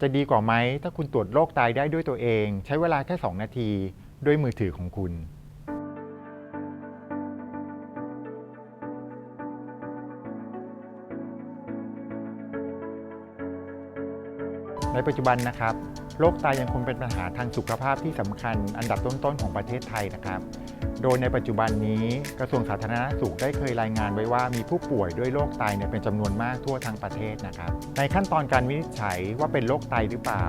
จะดีกว่าไหมถ้าคุณตรวจโรคไตได้ด้วยตัวเอง ใช้เวลาแค่ 2 นาทีด้วยมือถือของคุณ ในปัจจุบันนะครับโรคไตยังคงเป็นปัญหาทางสุขภาพที่สำคัญอันดับต้นๆของประเทศไทยนะครับ โดยในปัจจุบันนี้กระทรวงสาธารณสุขได้เคยรายงานไว้ว่ามีผู้ป่วยด้วยโรคไตเนี่ยเป็นจำนวนมากทั่วทั้งประเทศนะครับ ในขั้นตอนการวินิจฉัยว่าเป็นโรคไตหรือเปล่า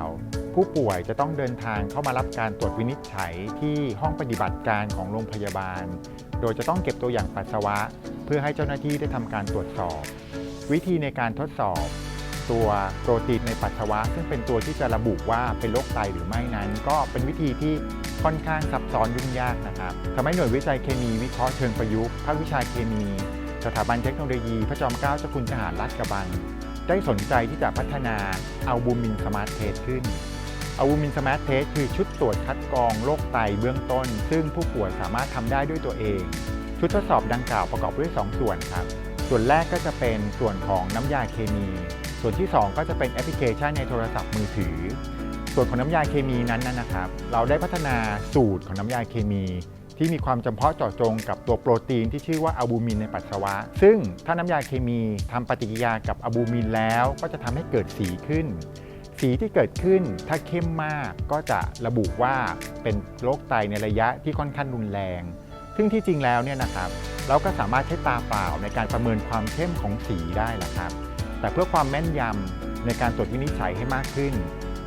ผู้ป่วยจะต้องเดินทางเข้ามารับการตรวจวินิจฉัยที่ห้องปฏิบัติการของโรงพยาบาล โดยจะต้องเก็บตัวอย่างปัสสาวะ เพื่อให้เจ้าหน้าที่ได้ทำการตรวจสอบ วิธีในการทดสอบ ตัวโปรตีนในปัสสาวะ ซึ่งเป็นตัวที่จะระบุว่าเป็นโรคไตหรือไม่นั้น ก็เป็นวิธีที่ค่อนข้างซับซ้อนยุ่งยากนะครับทำให้หน่วยวิจัยเคมีวิเคราะห์เชิงประยุกต์ภาควิชาเคมี สถาบันเทคโนโลยี พระจอมเกล้าเจ้าคุณทหารราชกระบัง ได้สนใจที่จะพัฒนาอัลบูมินสมาร์ทเทสขึ้นอัลบูมินสมาร์ทเทสคือชุดตรวจคัดกรองโรคไตเบื้องต้น ซึ่งผู้ป่วยสามารถทำได้ด้วยตัวเอง ชุดทดสอบดังกล่าวประกอบด้วย 2 ส่วนครับ ส่วนแรกก็จะเป็นส่วนของน้ำยาเคมี ส่วนที่ 2 ก็จะเป็นแอปพลิเคชันในโทรศัพท์มือถือ ส่วนของน้ำยาเคมีนั้นนะครับ เราได้พัฒนาสูตรของน้ำยาเคมี ที่มีความจำเพาะเจาะจงกับตัวโปรตีนที่ชื่อว่าอะบูมินในปัสสาวะ ซึ่งถ้าน้ำยาเคมีทำปฏิกิริยากับอะบูมินแล้ว ก็จะทำให้เกิดสีขึ้น สีที่เกิดขึ้นถ้าเข้มมากก็จะระบุว่าเป็นโรคไตในระยะที่ค่อนข้างรุนแรง ซึ่งที่จริงแล้วเนี่ยนะครับ เราก็สามารถใช้ตาเปล่าในการประเมินความเข้มของสีได้แหละครับ แต่เพื่อความแม่นยำในการตรวจวินิจฉัยให้มากขึ้น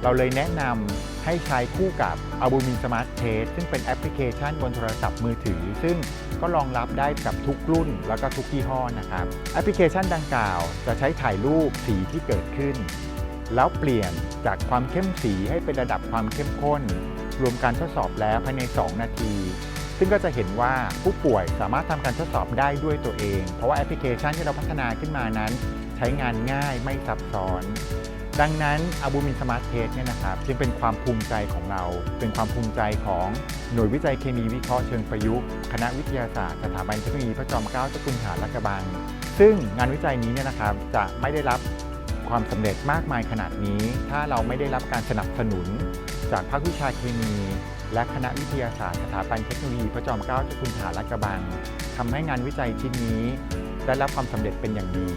เราเลยแนะนำให้ใช้คู่กับ Albumin Smart Test ซึ่งเป็นแอปพลิเคชันบนโทรศัพท์มือถือ ซึ่งก็รองรับได้กับทุกรุ่นแล้วก็ทุกยี่ห้อนะครับ แอปพลิเคชันดังกล่าว จะใช้ถ่ายรูปสีที่เกิดขึ้น แล้วเปลี่ยนจากความเข้มสีให้เป็นระดับความเข้มข้น รวมการทดสอบแล้วภายใน 2 นาที ซึ่งก็จะเห็นว่าผู้ป่วยสามารถทำการทดสอบได้ด้วยตัวเอง เพราะว่าแอปพลิเคชันที่เราพัฒนาขึ้นมานั้น ใช้งานง่ายไม่ซับซ้อน ดังนั้นอาบูมินสมาร์ทเทสเนี่ยนะครับจึงเป็นความภูมิใจของเรา เป็นความภูมิใจของหน่วยวิจัยเคมีวิเคราะห์เชิงประยุกต์ คณะวิทยาศาสตร์สถาบันเทคโนโลยีพระจอมเกล้าเจ้าคุณทหารลาดกระบัง ซึ่งงานวิจัยนี้เนี่ยนะครับจะไม่ได้รับความสำเร็จมากมายขนาดนี้ ถ้าเราไม่ได้รับการสนับสนุน จากภาควิชาเคมี และคณะวิทยาศาสตร์สถาบันเทคโนโลยีพระจอมเกล้าเจ้าคุณทหารลาดกระบังทำให้งานวิจัยชิ้นนี้ ได้รับความสำเร็จเป็นอย่างดี